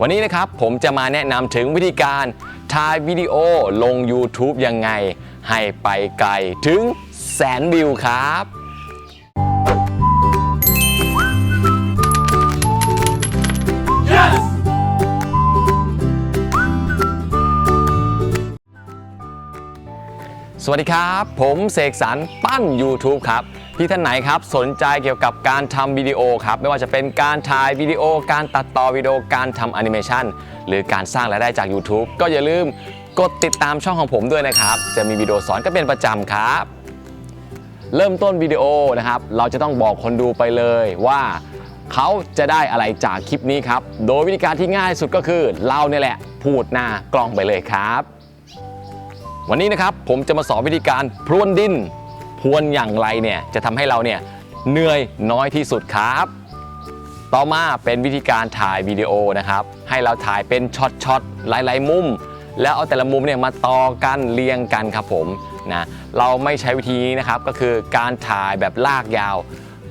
วันนี้นะครับผมจะมาแนะนำถึงวิธีการถ่ายวิดีโอลง YouTube ยังไง ให้ไปไกลถึงแสนวิวครับ วัสดีครับ ผมเสกสรรปั้น YouTube ครับ พี่ท่านไหนครับสนใจเกี่ยวกับการทำวิดีโอครับ ไม่ว่าจะเป็นการถ่ายวิดีโอ การตัดต่อวิดีโอการทำแอนิเมชันหรือการสร้างรายได้จาก YouTube ก็อย่าลืมกดติดตามช่องของผมด้วยนะครับ จะมีวิดีโอสอนก็เป็นประจำครับ เริ่มต้นวิดีโอนะครับ เราจะต้องบอกคนดูไปเลยว่าเขาจะได้อะไรจากคลิปนี้ครับ โดยวิธีการที่ง่ายสุดก็คือเราเนี่ยแหละพูดหน้ากล้องไปเลยครับ วันนี้นะครับผมจะมาสอนวิธีการพรวนดิน พรวนอย่างไรเนี่ยจะทำให้เราเนี่ยเหนื่อยน้อยที่สุดครับ ต่อมาเป็นวิธีการถ่ายวิดีโอนะครับ ให้เราถ่ายเป็นช็อตๆหลายๆ มุม แล้วเอาแต่ละมุมเนี่ยมาต่อกันเรียงกันครับผมนะเราไม่ใช้วิธีนี้นะครับก็คือการถ่ายแบบลากยาว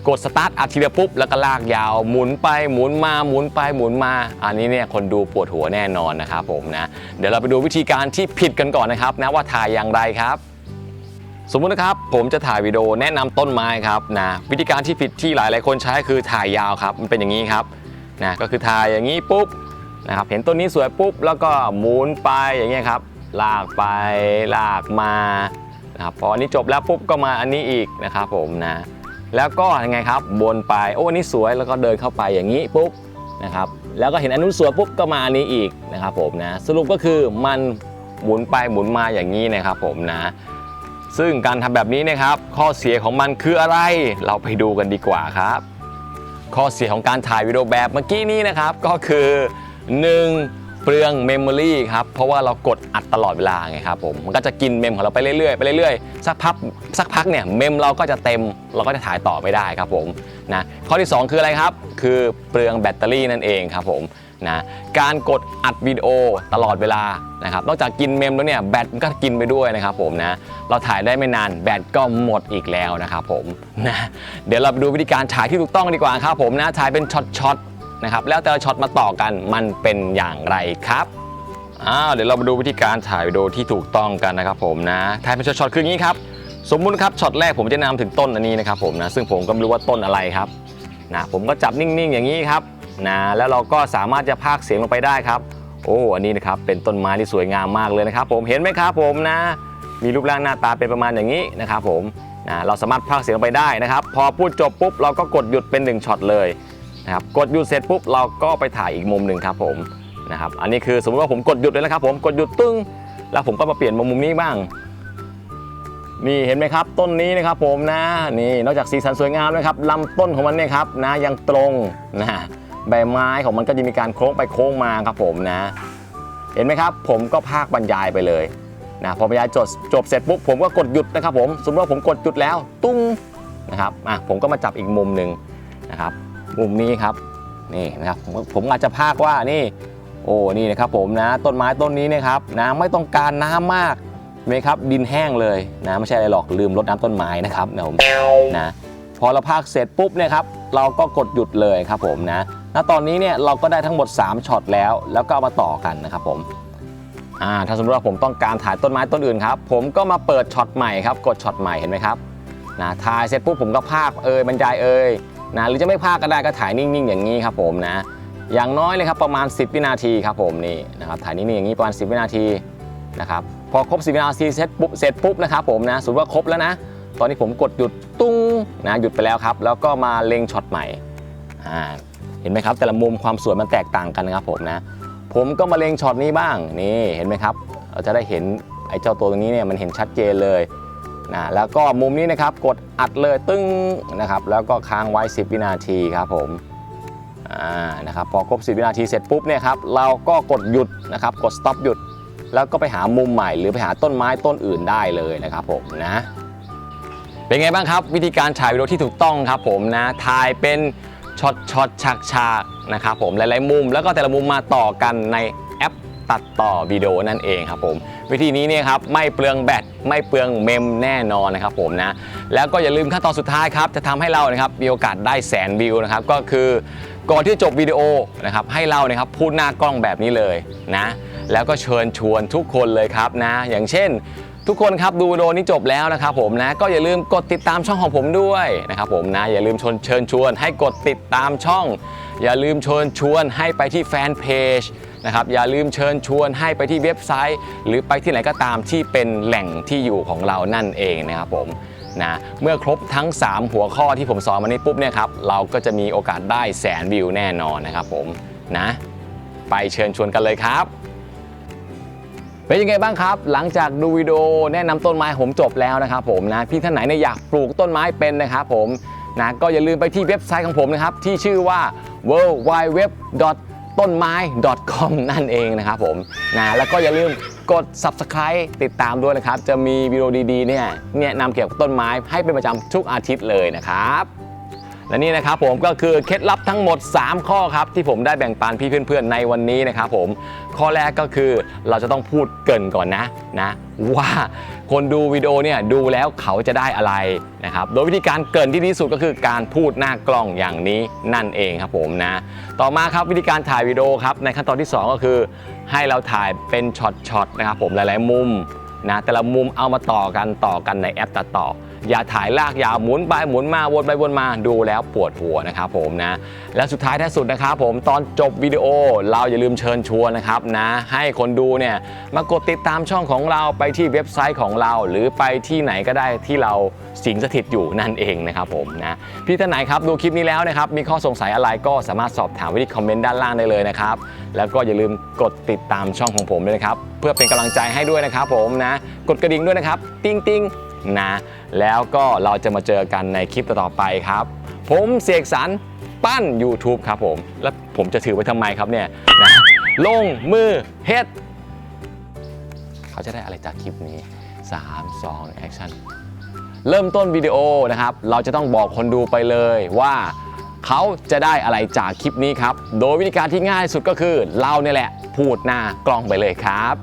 กดสตาร์ทอัดทีเดียวปุ๊บแล้วก็ลากยาวหมุนไปหมุนมาหมุนไปหมุนมา อันนี้เนี่ยคนดูปวดหัวแน่นอนนะครับผมนะเดี๋ยวเราไปดูวิธีการที่ผิดกันก่อนนะครับนะว่าถ่ายอย่างไรครับสมมุตินะครับผมจะถ่ายวิดีโอแนะนำต้นไม้ครับนะวิธีการที่ผิดที่หลายหลาย ๆ คนใช้คือถ่ายยาวครับมันเป็นอย่างนี้ครับนะก็คือถ่ายอย่างนี้ปุ๊บนะครับเห็นต้นนี้สวยปุ๊บแล้วก็หมุนไปอย่างเงี้ยครับลากไปลากมานะครับพออันนี้จบแล้วปุ๊บก็มาอันนี้อีกนะครับผมนะ แล้วก็ยังไงครับวนไปโอ้อันนี้สวยแล้วก็เดินเข้าไปอย่างนี้ปุ๊บนะครับแล้วก็เห็นอันนู้นสวยปุ๊บก็มาอันนี้อีกนะครับผมนะสรุปก็คือมันหมุนไปหมุนมาอย่างนี้นะครับผมนะซึ่งการทำแบบนี้นะครับ ข้อเสียของมันคืออะไร เราไปดูกันดีกว่าครับ ข้อเสียของการถ่ายวิดีโอแบบเมื่อกี้นี้นะครับก็คือ 1. เปลืองเมมโมรีครับ เพราะว่าเรากดอัดตลอดเวลาไงครับผม มันก็จะกินเมมของเราไปเรื่อยๆ ไปเรื่อยๆ สักพักสักพักเนี่ยเมมเราก็จะเต็ม เราก็จะถ่ายต่อไม่ได้ครับผมนะข้อที่ 2 คืออะไรครับ คือเปลืองแบตเตอรี่นั่นเองครับผมนะการกดอัดวิดีโอตลอดเวลานะครับนอกจากกินเมมแล้วเนี่ยแบตมันก็กินไปด้วยนะครับผมนะเราถ่ายได้ไม่นานแบตก็หมดอีกแล้วนะครับผมนะเดี๋ยวเราไปดูวิธีการถ่ายที่ถูกต้องดีกว่าครับผมนะถ่ายเป็นช็อต นะครับ แล้วแต่ละช็อตมาต่อกันมันเป็นอย่างไรครับอ้าวเดี๋ยวเรามาดูวิธีการถ่ายวิดีโอที่ถูกต้องกันนะครับผมนะถ่ายเป็นช็อตๆคืออย่างนี้ครับ สมมุติครับช็อตแรกผมจะนำถึงต้นอันนี้นะครับผมนะซึ่งผมก็ไม่รู้ว่าต้นอะไรครับนะผมก็จับนิ่งๆ อย่างนี้ครับนะแล้วเราก็สามารถจะพากเสียงลงไปได้ครับ โอ้อันนี้นะครับเป็นต้นไม้ที่สวยงามมากเลยนะครับ ผมเห็นไหมครับผมนะ มีรูปร่างหน้าตาเป็นประมาณอย่างนี้นะครับผมนะเราสามารถพากเสียงลงไปได้นะครับ พอพูดจบปุ๊บเราก็กดหยุดเป็นหนึ่งช็อตเลย นะครับกดหยุดเสร็จปุ๊บเราก็ไปถ่ายอีกมุมหนึ่งครับผมนะครับอันนี้คือสมมติว่าผมกดหยุดเลยนะครับผมกดหยุดตึ้งแล้วผมก็มาเปลี่ยนมุมมุมนี้บ้าง นี่เห็นไหมครับ ต้นนี้นะครับผมนะนี่นอกจากสีสันสวยงามนะครับลำต้นของมันเนี่ยครับนะยังตรงนะใบไม้ของมันก็จะมีการโค้งไปโค้งมาครับผมนะ เห็นไหมครับ ผมก็พากบรรยายไปเลยนะพอบรรยายจบจบเสร็จปุ๊บผมก็กดหยุดนะครับผมสมมติว่าผมกดหยุดแล้ว ตุ้งนะครับอะผมก็มาจับอีกมุมหนึ่งนะครับ มุมนี้ครับนี่นะครับผมผมอาจจะพากว่านี่โอ้นี่นะครับผมนะต้นไม้ต้นนี้นะครับนะไม่ต้องการน้ำมากเห็นไหมครับดินแห้งเลยนะไม่ใช่อะไรหรอกลืมรดน้ำต้นไม้นะครับนะผมนะพอเราพากเสร็จปุ๊บเนี่ยครับเราก็กดหยุดเลยครับผมนะณตอนนี้เนี่ยเราก็ได้ทั้งหมด 3ช็อตแล้ว แล้วก็เอามาต่อกันนะครับผมอ่าถ้าสมมติว่าผมต้องการถ่ายต้นไม้ต้นอื่นครับผมก็มาเปิดช็อตใหม่ครับกดช็อตใหม่เห็นไหมครับนะถ่ายเสร็จปุ๊บผมก็พากเอ่ยบรรยายเอ่ย นะหรือจะไม่พากก็ได้ก็ถ่ายนิ่งๆ อย่างนี้ครับผมนะอย่างน้อยเลยครับประมาณ 10 วินาทีครับผมนี่นะครับถ่ายนิ่งๆอย่างนี้ประมาณ 10 วินาทีนะครับพอครบ 10 วินาทีเสร็จปุ๊บเสร็จปุ๊บนะครับผมนะสมมติว่าครบแล้วนะ ตอนนี้ผมกดหยุดตุ้งนะหยุดไปแล้วครับ แล้วก็มาเล็งช็อตใหม่อ่าเห็นไหมครับแต่ละมุมความสวยมันแตกต่างกันนะครับผมนะผมก็มาเล็งช็อตนี้บ้างนี่เห็นไหมครับ เราจะได้เห็นไอ้เจ้าตัวตรงนี้เนี่ยมันเห็นชัดเจนเลย นะแล้วก็มุมนี้นะครับกดอัดเลยตึ้งนะครับแล้วก็ค้างไว้ 10 วินาทีครับผมอ่านะครับพอครบ 10 วินาทีเสร็จปุ๊บเนี่ยครับเราก็กดหยุดนะครับกด stop หยุด แล้วก็ไปหามุมใหม่หรือไปหาต้นไม้ต้นอื่นได้เลยนะครับผมนะเป็นไงบ้างครับ วิธีการถ่ายวิดีโอที่ถูกต้องครับผมนะถ่ายเป็นช็อตช็อตฉากฉากนะครับผมหลายๆมุมแล้วก็แต่ละมุมมาต่อกันใน ตัดต่อวิดีโอนั่นเองครับผม วิธีนี้เนี่ยครับไม่เปลืองแบตไม่เปลืองเมมแน่นอนนะครับผมนะแล้วก็อย่าลืมขั้นตอนสุดท้ายครับจะทำให้เรานะครับมีโอกาสได้แสนวิวนะครับก็คือก่อนที่จบวิดีโอนะครับให้เรานะครับพูดหน้ากล้องแบบนี้เลยนะแล้วก็เชิญชวนทุกคนเลยครับนะ อย่างเช่นทุกคนครับดูวิดีโอนี้จบแล้วนะครับผมนะก็อย่าลืมกดติดตามช่องของผมด้วยนะครับผมนะอย่าลืมชนเชิญชวนให้กดติดตามช่อง อย่าลืมเชิญชวนให้ไปที่แฟนเพจ นะครับอย่าลืมเชิญชวนให้ไปที่เว็บไซต์ หรือไปที่ไหนก็ตามที่เป็นแหล่งที่อยู่ของเรานั่นเองนะครับผมนะเมื่อครบทั้ง 3 หัวข้อที่ผมสอนมานี้ปุ๊บเนี่ยครับเราก็จะมีโอกาสได้แสนวิวแน่นอนนะครับผมนะไปเชิญชวนกันเลยครับเป็นยังไงบ้างครับ หลังจากดูวิดีโอแนะนำต้นไม้ผมจบแล้วนะครับผมนะพี่ท่านไหนเนี่ยอยากปลูกต้นไม้เป็นนะครับผมนะก็อย่าลืมไปที่เว็บไซต์ของผมนะครับที่ชื่อว่า w w w ต้นไม้ .com นั่นเองนะครับผมนะแล้วก็อย่าลืมกด subscribe ติดตามด้วยนะครับ จะมีวิดีโอดีๆเนี่ยเนี่ยนำเกี่ยวกับต้นไม้ให้เป็นประจำทุกอาทิตย์เลยนะครับ และนี่นะครับผมก็คือเคล็ดลับทั้งหมด 3 ข้อครับ ที่ผมได้แบ่งปันพี่เพื่อนๆในวันนี้นะครับผมข้อแรกก็คือเราจะต้องพูดเกินก่อนนะนะว่าคนดูวิดีโอเนี่ยดูแล้วเขาจะได้อะไรนะครับโดยวิธีการเกินที่ดีสุดก็คือการพูดหน้ากล้องอย่างนี้นั่นเองครับผมนะต่อมาครับวิธีการถ่ายวิดีโอครับในขั้นตอนที่ 2 ก็คือ ให้เราถ่ายเป็นช็อตๆนะครับผมหลาย ๆ มุมนะแต่ละมุมเอามาต่อกันต่อกันในแอปตัดต่อ อย่าถ่ายลากยาวหมุนไปหมุนมาวนไปวนมาดูแล้วปวดหัวนะครับผมนะและสุดท้ายท้ายสุดนะครับผมตอนจบวิดีโอเราอย่าลืมเชิญชวนนะครับนะให้คนดูเนี่ยมากดติดตามช่องของเราไปที่เว็บไซต์ของเรา หรือไปที่ไหนก็ได้ที่เราสิงสถิตอยู่นั่นเองนะครับผมนะพี่ท่านไหนครับดูคลิปนี้แล้วนะครับมีข้อสงสัยอะไรก็สามารถสอบถามไว้ที่คอมเมนต์ด้านล่างได้เลยนะครับแล้วก็อย่าลืมกดติดตามช่องของผมด้วยนะครับเพื่อเป็นกำลังใจให้ด้วยนะครับผมนะกดกระดิ่งด้วยนะครับ ติ้งติ้ง นะ แล้วก็เราจะมาเจอกันในคลิปต่อไปครับ ผมเสกสรรปั้น YouTube ครับผม แล้วผมจะถือไว้ทำไมครับเนี่ยนะลงมือเฮ็ดเขาจะได้อะไรจากคลิปนี้ 3 2แอคชั่นเริ่มต้นวิดีโอนะครับ เราจะต้องบอกคนดูไปเลยว่าเขาจะได้อะไรจากคลิปนี้ครับ โดยวิธีการที่ง่ายสุดก็คือ เราเนี่ยแหละ พูดหน้ากล้องไปเลยครับ